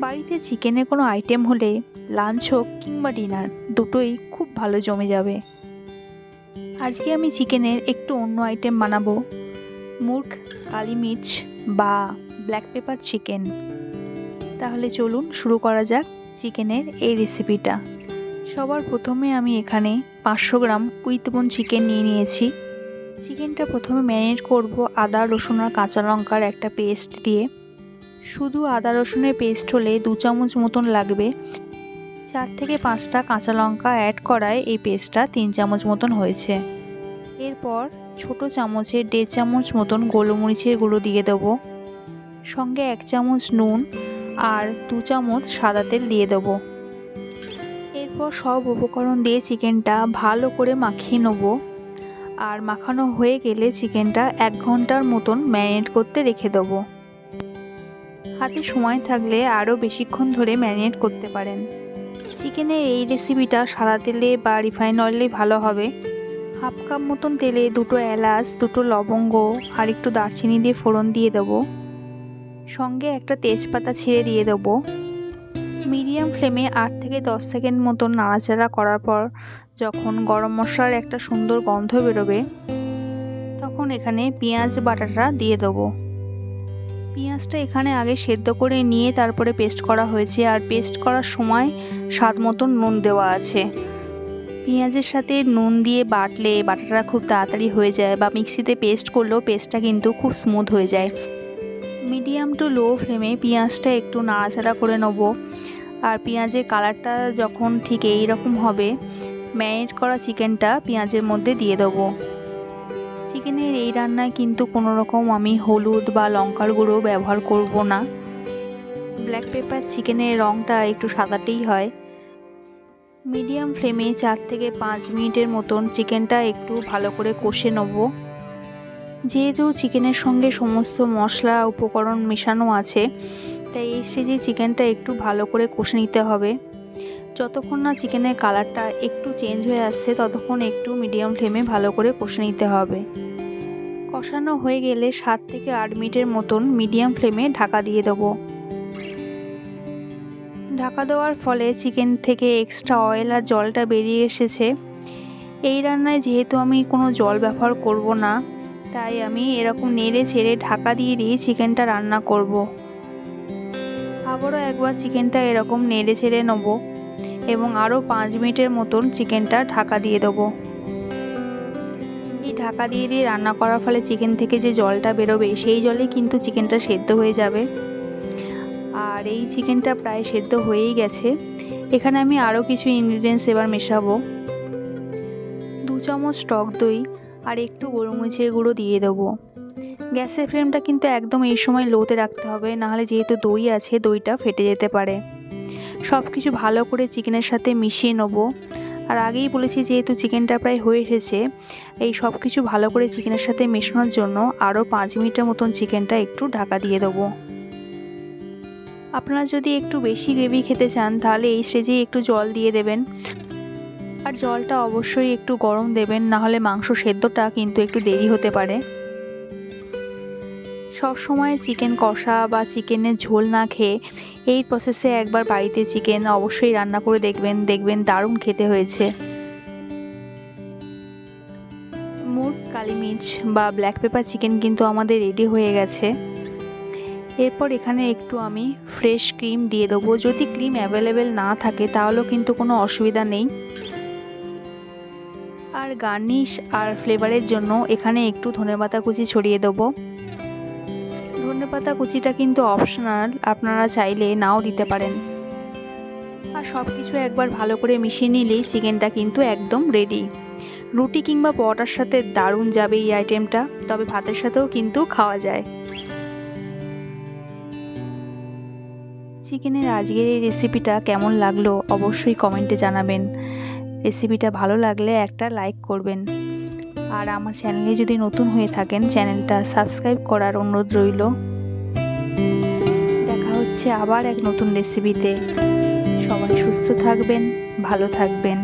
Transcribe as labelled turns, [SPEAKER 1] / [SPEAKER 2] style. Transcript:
[SPEAKER 1] বাড়িতে চিকেনের কোনো আইটেম হলে লাঞ্চ হোক কিংবা ডিনার দুটোই খুব ভালো জমে যাবে। আজকে আমি চিকেনের একটু অন্য আইটেম বানাবো। মুর্গ কালি মির্চ বা ব্ল্যাক পেপার চিকেন তাহলে চলুন শুরু করা যাক চিকেনের এই রেসিপিটা সবার প্রথমে আমি এখানে পাঁচশো গ্রাম উইথ চিকেন নিয়ে নিয়েছি। চিকেনটা প্রথমে ম্যারিনেট করব আদা, রসুন আর কাঁচা লঙ্কার একটা পেস্ট দিয়ে। শুধু আদা রসুনের পেস্ট হলে দু চামচ মতন লাগবে। চার থেকে পাঁচটা কাঁচা লঙ্কা অ্যাড করায় এই পেস্টটা তিন চামচ মতন হয়েছে। এরপর ছোট চামচে দেড় চামচ মতন গোলমরিচের গুঁড়ো দিয়ে দেবো। সঙ্গে এক চামচ নুন আর দু চামচ সাদা তেল দিয়ে দেবো। এরপর সব উপকরণ দিয়ে চিকেনটা ভালো করে মাখিয়ে নেব। আর মাখানো হয়ে গেলে চিকেনটা এক ঘণ্টার মতন ম্যারিনেট করতে রেখে দেবো। হাতে সময় থাকলে আরও বেশিক্ষণ ধরে ম্যারিনেট করতে পারেন। চিকেনের এই রেসিপিটা সাদা তেলে বা রিফাইন অয়েলে ভালো হবে। হাফ কাপ মতন তেলে দুটো এলাচ, দুটো লবঙ্গ আর একটু দারচিনি দিয়ে ফোড়ন দিয়ে দেবো। সঙ্গে একটা তেজপাতা ছিঁড়ে দিয়ে দেবো। মিডিয়াম ফ্লেমে আট থেকে দশ সেকেন্ড মতন নাড়াচাড়া করার পর যখন গরম মশলার একটা সুন্দর গন্ধ বেরোবে, তখন এখানে পেঁয়াজ, বাটাটা দিয়ে দেবো। পেঁয়াজটা এখানে আগে সেদ্ধ করে নিয়ে তারপরে পেস্ট করা হয়েছে। আর পেস্ট করার সময় স্বাদ মতন নুন দেওয়া আছে। পেঁয়াজের সাথে নুন দিয়ে বাটলে বাটাটা খুব তাড়াতাড়ি হয়ে যায় বা মিক্সিতে পেস্ট করলেও পেস্টটা কিন্তু খুব স্মুথ হয়ে যায়। মিডিয়াম টু লো ফ্লেমে পেঁয়াজটা একটু নাড়াচাড়া করে নেব। আর পেঁয়াজের কালারটা যখন ঠিক এই রকম হবে, ম্যারিনেট করা চিকেনটা পেঁয়াজের মধ্যে দিয়ে দেবো। চিকেনের এই রান্নায় কিন্তু কোনো রকম আমি হলুদ বা লঙ্কার গুঁড়ো ব্যবহার করব না। ব্ল্যাক পেপার চিকেনের রঙটা একটু সাদাটেই হয়। মিডিয়াম ফ্লেমে চার থেকে পাঁচ মিনিটের মতন চিকেনটা একটু ভালো করে কষে নেব। যেহেতু চিকেনের সঙ্গে সমস্ত মশলা, উপকরণ মেশানো আছে, তাই এই স্টেজে চিকেনটা একটু ভালো করে কষে নিতে হবে। যতক্ষণ না চিকেনের কালারটা একটু চেঞ্জ হয়ে আসছে, ততক্ষণ একটু মিডিয়াম ফ্লেমে ভালো করে কষে নিতে হবে। কষানো হয়ে গেলে সাত থেকে আট মিনিটের মতন মিডিয়াম ফ্লেমে ঢাকা দিয়ে দেবো। ঢাকা দেওয়ার ফলে চিকেন থেকে এক্সট্রা অয়েল আর জলটা বেরিয়ে এসেছে। এই রান্নায় যেহেতু আমি কোনো জল ব্যবহার করব না, তাই আমি এরকম নেড়ে ছেড়ে ঢাকা দিয়ে দিয়ে চিকেনটা রান্না করব। আবারও একবার চিকেনটা এরকম নেড়ে ছেড়ে নেব এবং আরও পাঁচ মিনিটের মতন চিকেনটা ঢাকা দিয়ে দেবো। এই ঢাকা দিয়ে দিয়ে রান্না করার ফলে চিকেন থেকে যে জলটা বেরোবে, সেই জলে কিন্তু চিকেনটা সেদ্ধ হয়ে যাবে। আর এই চিকেনটা প্রায় সেদ্ধ হয়েই গেছে। এখানে আমি আরও কিছু ইনগ্রিডিয়েন্টস এবার মেশাবো। দু চামচ টক দই আর একটু গোলমরিচের গুঁড়ো দিয়ে দেবো। গ্যাসের ফ্লেমটা কিন্তু একদম এই সময় লোতে রাখতে হবে, নাহলে যেহেতু দই আছে, দইটা ফেটে যেতে পারে। সব কিছু ভালো করে চিকেনের সাথে মিশিয়ে নেব। আর আগেই বলেছি যেহেতু চিকেনটা প্রায় হয়ে এসেছে, এই সব কিছু ভালো করে চিকেনের সাথে মেশানোর জন্য আরও পাঁচ মিনিটের মতন চিকেনটা একটু ঢাকা দিয়ে দেবো। আপনারা যদি একটু বেশি গ্রেভি খেতে চান, তাহলে এই স্টেজেই একটু জল দিয়ে দেবেন। আর জলটা অবশ্যই একটু গরম দেবেন নাহলে মাংস সেদ্ধটা কিন্তু একটু দেরি হতে পারে। সব সময় চিকেন কষা বা চিকেনের ঝোল না খেয়ে এই প্রসেসে একবার বাড়িতে চিকেন অবশ্যই রান্না করে দেখবেন দেখবেন দারুণ খেতে হয়েছে। মুরগ কালি বা ব্ল্যাক পেপার চিকেন কিন্তু আমাদের রেডি হয়ে গেছে। এরপর এখানে একটু আমি ফ্রেশ ক্রিম দিয়ে দেবো। যদি ক্রিম অ্যাভেলেবেল না থাকে তাহলেও কিন্তু কোনো অসুবিধা নেই। আর গার্নিশ আর ফ্লেভারের জন্য এখানে একটু ধনেপাতা কুচি ছড়িয়ে দেবো। ধনেপাতা কুচিটা কিন্তু অপশনাল আপনারা চাইলে নাও দিতে পারেন। আর সব কিছু একবার ভালো করে মিশিয়ে নিলেই চিকেনটা কিন্তু একদম রেডি রুটি কিংবা পরোটার সাথে দারুণ যাবে এই আইটেমটা তবে ভাতের সাথেও কিন্তু খাওয়া যায়। চিকেনের আজকের এই রেসিপিটা কেমন লাগল অবশ্যই কমেন্টে জানাবেন। রেসিপিটা ভালো লাগলে একটা লাইক করবেন। আর আমার চ্যানেলে যদি নতুন হয়ে থাকেন চ্যানেলটা সাবস্ক্রাইব করার অনুরোধ রইল। দেখা হচ্ছে আবার এক নতুন রেসিপিতে সবাই সুস্থ থাকবেন ভালো থাকবেন।